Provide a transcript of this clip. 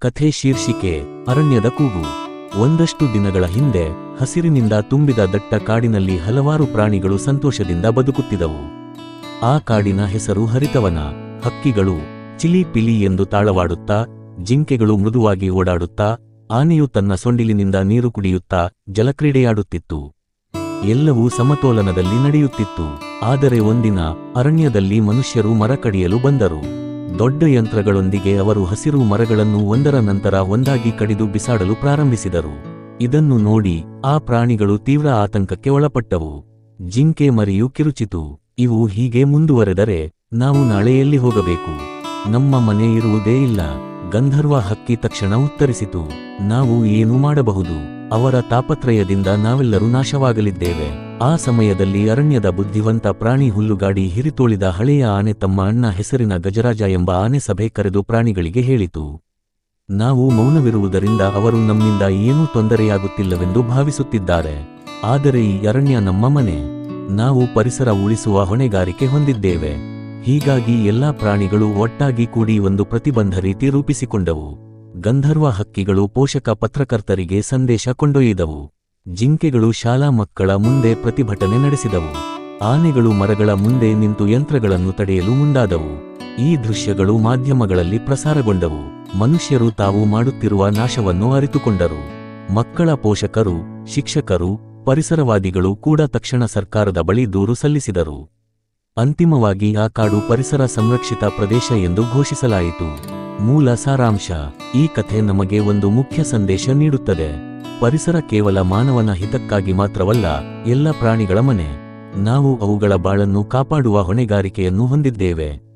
ಕಥೆ ಶೀರ್ಷಿಕೆ, ಅರಣ್ಯದ ಕೂಗು. ಒಂದಷ್ಟು ದಿನಗಳ ಹಿಂದೆ, ಹಸಿರಿನಿಂದ ತುಂಬಿದ ದಟ್ಟ ಕಾಡಿನಲ್ಲಿ ಹಲವಾರು ಪ್ರಾಣಿಗಳು ಸಂತೋಷದಿಂದ ಬದುಕುತ್ತಿದವು ಆ ಕಾಡಿನ ಹೆಸರು ಹರಿತವನ. ಹಕ್ಕಿಗಳು, ಚಿಲಿ ಪಿಲಿ ಎಂದು ತಾಳವಾಡುತ್ತಾ, ಜಿಂಕೆಗಳು ಮೃದುವಾಗಿ ಓಡಾಡುತ್ತಾ, ಆನೆಯು ತನ್ನ ಸೊಂಡಿಲಿನಿಂದ ನೀರು ಕುಡಿಯುತ್ತಾ, ಜಲಕ್ರೀಡೆಯಾಡುತ್ತಿತ್ತು. ಎಲ್ಲವೂ ಸಮತೋಲನದಲ್ಲಿ ನಡೆಯುತ್ತಿತ್ತು. ಆದರೆ ಒಂದಿನ, ಅರಣ್ಯದಲ್ಲಿ ಮನುಷ್ಯರು ಮರ ಕಡಿಯಲು ಬಂದರು. ದೊಡ್ಡ ಯಂತ್ರಗಳೊಂದಿಗೆ ಅವರು ಹಸಿರು ಮರಗಳನ್ನು ಒಂದರ ನಂತರ ಒಂದಾಗಿ ಕಡಿದು ಬಿಸಾಡಲು ಪ್ರಾರಂಭಿಸಿದರು. ಇದನ್ನು ನೋಡಿ ಆ ಪ್ರಾಣಿಗಳು ತೀವ್ರ ಆತಂಕಕ್ಕೆ ಒಳಪಟ್ಟವು. ಜಿಂಕೆ ಮರಿಯು ಕಿರುಚಿತು. ಇವು ಹೀಗೆ ಮುಂದುವರೆದರೆ ನಾವು ನಾಳೆ ಎಲ್ಲಿ ಹೋಗಬೇಕು. ನಮ್ಮ ಮನೆ ಇರುವುದೇ ಇಲ್ಲ. ಗಂಧರ್ವ ಹಕ್ಕಿ ತಕ್ಷಣ ಉತ್ತರಿಸಿತು. ನಾವು ಏನು ಮಾಡಬಹುದು? ಅವರ ತಾಪತ್ರಯದಿಂದ ನಾವೆಲ್ಲರೂ ನಾಶವಾಗಲಿದ್ದೇವೆ. ಆ ಸಮಯದಲ್ಲಿ ಅರಣ್ಯದ ಬುದ್ಧಿವಂತ ಪ್ರಾಣಿ ಹುಲ್ಲುಗಾಡಿ ಹಿರಿತೋಳಿದ ಹಳೆಯ ಆನೆ ತಮ್ಮ ಅಣ್ಣ ಹೆಸರಿನ ಗಜರಾಜ ಎಂಬ ಆನೆ ಸಭೆ ಕರೆದು ಪ್ರಾಣಿಗಳಿಗೆ ಹೇಳಿತು. ನಾವು ಮೌನವಿರುವುದರಿಂದ ಅವರು ನಮ್ಮಿಂದ ಏನೂ ತೊಂದರೆಯಾಗುತ್ತಿಲ್ಲವೆಂದು ಭಾವಿಸುತ್ತಿದ್ದಾರೆ. ಆದರೆ ಈ ಅರಣ್ಯ ನಮ್ಮ ಮನೆ. ನಾವು ಪರಿಸರ ಉಳಿಸುವ ಹೊಣೆಗಾರಿಕೆ ಹೊಂದಿದ್ದೇವೆ. ಹೀಗಾಗಿ ಎಲ್ಲಾ ಪ್ರಾಣಿಗಳು ಒಟ್ಟಾಗಿ ಕೂಡಿ ಒಂದು ಪ್ರತಿಬಂಧ ರೀತಿ ರೂಪಿಸಿಕೊಂಡವು. ಗಂಧರ್ವ ಹಕ್ಕಿಗಳು ಪೋಷಕ ಪತ್ರಕರ್ತರಿಗೆ ಸಂದೇಶ ಕೊಂಡೊಯ್ಯಿದವು ಜಿಂಕೆಗಳು ಶಾಲಾ ಮಕ್ಕಳ ಮುಂದೆ ಪ್ರತಿಭಟನೆ ನಡೆಸಿದವು. ಆನೆಗಳು ಮರಗಳ ಮುಂದೆ ನಿಂತು ಯಂತ್ರಗಳನ್ನು ತಡೆಯಲು ಮುಂದಾದವು. ಈ ದೃಶ್ಯಗಳು ಮಾಧ್ಯಮಗಳಲ್ಲಿ ಪ್ರಸಾರಗೊಂಡವು. ಮನುಷ್ಯರು ತಾವು ಮಾಡುತ್ತಿರುವ ನಾಶವನ್ನು ಅರಿತುಕೊಂಡರು. ಮಕ್ಕಳ ಪೋಷಕರು, ಶಿಕ್ಷಕರು, ಪರಿಸರವಾದಿಗಳು ಕೂಡ ತಕ್ಷಣ ಸರ್ಕಾರದ ಬಳಿ ದೂರು ಸಲ್ಲಿಸಿದರು. ಅಂತಿಮವಾಗಿ ಆ ಕಾಡು ಪರಿಸರ ಸಂರಕ್ಷಿತ ಪ್ರದೇಶ ಎಂದು ಘೋಷಿಸಲಾಯಿತು. ಮೂಲ ಸಾರಾಂಶ, ಈ ಕಥೆ ನಮಗೆ ಒಂದು ಮುಖ್ಯ ಸಂದೇಶ ನೀಡುತ್ತದೆ. ಪರಿಸರ ಕೇವಲ ಮಾನವನ ಹಿತಕ್ಕಾಗಿ ಮಾತ್ರವಲ್ಲ ಎಲ್ಲ ಪ್ರಾಣಿಗಳ ಮನೆ. ನಾವು ಅವುಗಳ ಬಾಳನ್ನು ಕಾಪಾಡುವ ಹೊಣೆಗಾರಿಕೆಯನ್ನು ಹೊಂದಿದ್ದೇವೆ.